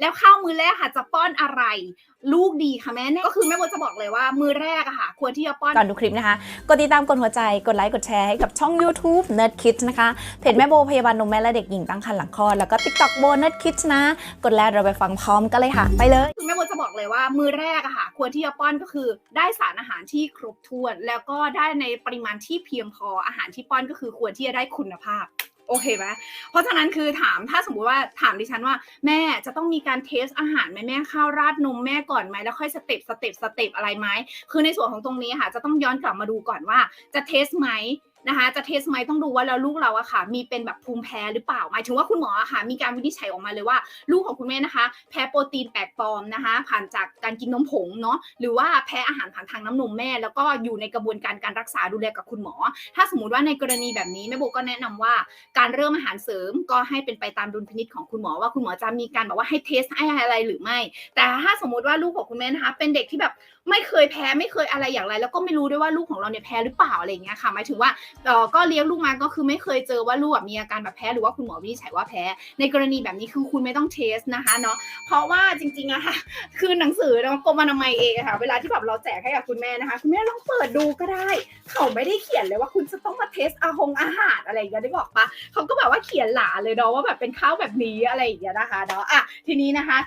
แล้วข้าวมื้อแรกค่ะจะป้อนอะไร ลูกดีค่ะแม่เนี่ยก็คือแม่โบจะบอกเลยว่ามื้อแรกอะค่ะ ควรที่จะป้อนก่อนดูคลิปนะคะ กดติดตามกดหัวใจกดไลค์กดแชร์ให้กับช่อง YouTube Nerd Kids นะคะเพจแม่โบพยาบาลนมแม่และเด็กหญิงตั้งครรภ์หลังคลอดแล้วก็ TikTok โบ Nerd Kids นะ กดแล้วเราไปฟังพร้อมกันเลยค่ะ ไปเลยคือแม่โบจะบอกเลยว่ามื้อแรกอะค่ะ ควรที่จะป้อนก็คือได้สารอาหารที่ครบถ้วน แล้วก็ได้ในปริมาณที่เพียงพออาหารที่ป้อนก็คือควรที่จะได้คุณภาพ โอเคไหมเพราะฉะนั้นคือถามถ้าสมมุติว่าถามดิฉันว่า แม่จะต้องมีการเทสอาหารไหมแม่ข้าวราดนมแม่ก่อนไหมแล้วค่อยสเต็ปสเต็ปสเต็ปอะไรไหมคือในส่วนของตรงนี้ค่ะ จะต้องย้อนกลับมาดูก่อนว่าจะเทสไหม นะคะ จะเทสไหมต้องดูว่าแล้วลูกเราอะค่ะ มีเป็นแบบภูมิแพ้หรือเปล่า หมายถึงว่าคุณหมออะค่ะ มีการวินิจฉัยออกมาเลยว่า ลูกของคุณแม่นะคะ แพ้โปรตีนแปลกปลอมนะคะ ผ่านจากการกินนมผงเนาะหรือว่าแพ้อาหารผ่านทางน้ำนมแม่ แล้วก็อยู่ในกระบวนการการรักษาดูแลกับคุณหมอ ถ้าสมมติว่าในกรณีแบบนี้แม่โบก็แนะนำว่าการเริ่มอาหารเสริมก็ให้เป็นไปตามดุลพินิจของคุณหมอว่าคุณหมอจะมีการแบบว่าให้เทสให้อะไรหรือไม่ แต่ถ้าสมมติว่าลูกของคุณแม่นะคะ เป็นเด็กที่แบบไม่เคยแพ้ไม่เคยอะไรอย่างไร แล้วก็ไม่รู้ด้วยว่าลูกของเราเนี่ยแพ้หรือเปล่าอะไรอย่างเงี้ยค่ะหมายถึงว่าก็เลี้ยงลูกมาก็คือไม่เคยเจอว่าลูกมีอาการแบบแพ้หรือว่าคุณหมอวินิจฉัยว่าแพ้ ในกรณีแบบนี้คือคุณไม่ต้องเทสนะคะเนาะเพราะว่าจริงๆอะค่ะคือหนังสือเนาะกรมอนามัยเองอะค่ะ เวลาที่แบบเราแจกให้กับคุณแม่นะคะ คุณแม่ลองเปิดดูก็ได้ เขาไม่ได้เขียนเลยว่าคุณจะต้องมาเทสอาหงอาหารอะไรอย่างเงี้ยได้บอกปะเขาก็แบบว่าเขียนหลาเลยเนาะว่าแบบเป็นข้าวแบบนี้อะไรอย่างเงี้ยนะคะเนาะอะทีนี้นะคะ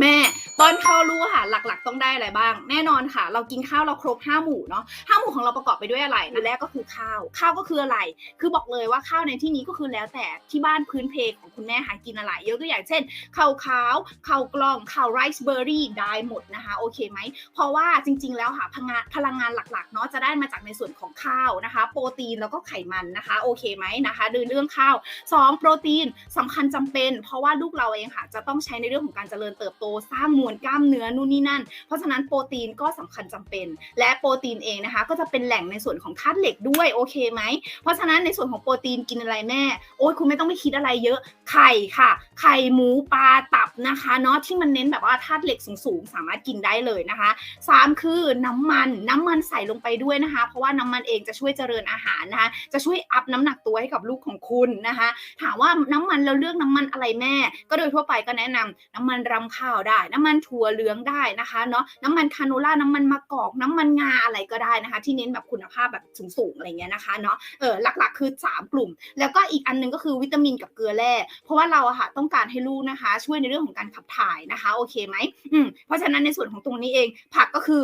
แม่ตอนข้าวลูกอะค่ะ หลักๆ ต้องได้อะไรบ้าง แน่นอนค่ะ เรากินข้าวเราครบห้าหมู่เนาะห้าหมู่ของเราประกอบไปด้วยอะไรอันแรกก็คือข้าว ข้าวก็คืออะไร คือบอกเลยว่าข้าวในที่นี้ก็คือแล้วแต่ที่บ้านพื้นเพของคุณแม่หากินอะไรยกตัวอย่างเช่นข้าวขาวข้าวกล้องข้าวไรซ์เบอร์รี่ได้หมดนะคะ โอเคไหม เพราะว่าจริง ๆ แล้วค่ะพลังงานพลังงานหลักๆเนาะจะได้มาจากในส่วนของข้าวนะคะ โปรตีนแล้วก็ไขมันนะคะ โอเคไหมนะคะดูเรื่องข้าว 2 โปรตีนสำคัญจำเป็น เพราะว่าลูกเราเองค่ะจะต้องใช้ในเรื่องของการเจริญเติบโตสร้างมวลกล้ามเนื้อนู่นนี่นั่น เพราะฉะนั้นโปรตีนก็สำคัญจำเป็น และโปรตีนเองนะคะ ก็จะเป็นแหล่งในส่วนของธาตุเหล็กด้วยโอเคไหม เพราะฉะนั้นในส่วนของโปรตีนกินอะไรแม่ โอ้ยคุณไม่ต้องไปคิดอะไรเยอะ ไข่ค่ะ ไข่หมูปลาตับนะคะเนาะที่มันเน้นแบบว่าธาตุเหล็กสูงๆ สามารถกินได้เลยนะคะสามคือน้ำมันน้ำมันใส่ลงไปด้วยนะคะ เพราะว่าน้ำมันเองจะช่วยเจริญอาหารนะคะ จะช่วยอัพน้ำหนักตัวให้กับลูกของคุณนะคะ ถามว่าน้ำมันเราเลือกน้ำมันอะไรแม่ ก็โดยทั่วไปก็แนะนำน้ำมันรำข้าวได้ น้ำมันถั่วเหลืองได้นะคะเนาะน้ำมันคาโนล่าน้ำมันมะกอกน้ำมันงาอะไรก็ได้นะคะ ที่เน้นแบบคุณภาพแบบสูงๆอะไรเงี้ยนะคะเนาะเออหลักๆ คือ 3 กลุ่ม แล้วก็อีกอันหนึงก็คือวิตามินกับเกลือแร่เพราะว่าเราอะค่ะต้องการให้ลูกนะคะ ช่วยในเรื่องของการขับถ่ายนะคะ โอเคไหมอืมเพราะฉะนั้นในส่วนของตรงนี้เองผักก็คือ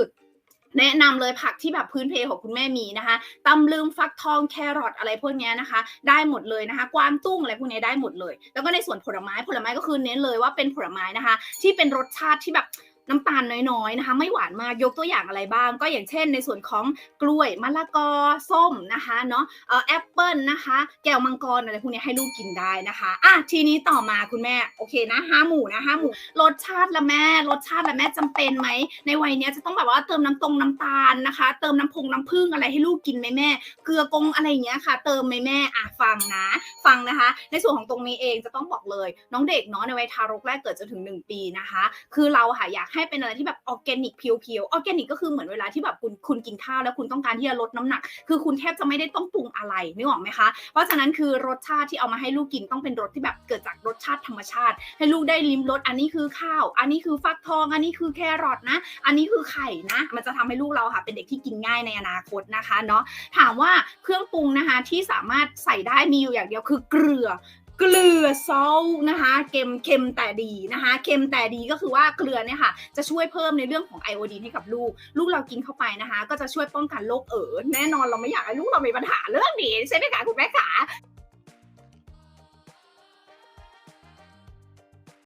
แนะนำเลยผักที่แบบพื้นเพของคุณแม่มีนะคะตำลึงฟักทองแครอทอะไรพวกนี้นะคะ ได้หมดเลยนะคะ กวางตุ้งอะไรพวกนี้ได้หมดเลย แล้วก็ในส่วนผลไม้ผลไม้ก็คือเน้นเลยว่าเป็นผลไม้นะคะ ที่เป็นรสชาติที่แบบ น้ำตาลน้อยๆนะคะ ไม่หวานมากยกตัวอย่างอะไรบ้าง ก็อย่างเช่น ในส่วนของกล้วยมะละกอส้มนะคะเนาะแอปเปิลนะคะ แก้วมังกรอะไรพวกนี้ให้ลูกกินได้นะคะอะทีนี้ต่อมาคุณแม่โอเคนะห้าหมู่นะห้าหมู่รสชาติละแม่รสชาติละแม่จำเป็นไหมในวัยเนี้ยจะต้องแบบว่าเติมน้ำตรงน้ำตาลนะคะ เติมน้ำพงน้ำผึ้งอะไรให้ลูกกินไหมแม่ เกลือกงอะไรอย่างเงี้ยค่ะ เติมไหมแม่อะฟังนะ ฟังนะคะ ในส่วนของตรงนี้เองจะต้องบอกเลย น้องเด็กเนาะในวัยทารกแรกเกิดจนถึง 1 ปีนะคะ คือเราค่ะอยากให้เป็นอะไรที่แบบออร์แกนิกเพียวๆออร์แกนิกก็คือเหมือนเวลาที่แบบคุณคุณกินข้าวแล้วคุณต้องการที่จะลดน้ำหนัก คือคุณแทบจะไม่ได้ต้องปรุงอะไรนึกออกไหมคะ เพราะฉะนั้นคือรสชาติที่เอามาให้ลูกกินต้องเป็นรสที่แบบเกิดจากรสชาติธรรมชาติ ให้ลูกได้ลิ้มรสอันนี้คือข้าว อันนี้คือฟักทอง อันนี้คือแครอทนะ อันนี้คือไข่นะ มันจะทำให้ลูกเราค่ะ เป็นเด็กที่กินง่ายในอนาคตนะคะเนาะถามว่าเครื่องปรุงนะคะที่สามารถใส่ได้มีอยู่อย่างเดียวคือเกลือ เกลือซอลนะคะเค็มเค็มแต่ดีนะคะเค็มแต่ดีก็คือว่าเกลือเนี่ยค่ะจะช่วยเพิ่มในเรื่องของไอโอดีนให้กับลูก ลูกเรากินเข้าไปนะคะ ก็จะช่วยป้องกันโรคเอ๋อแน่นอนเราไม่อยากให้ลูกเรามีปัญหาเรื่องนี้ใช่ไหมคะคุณแม่ขา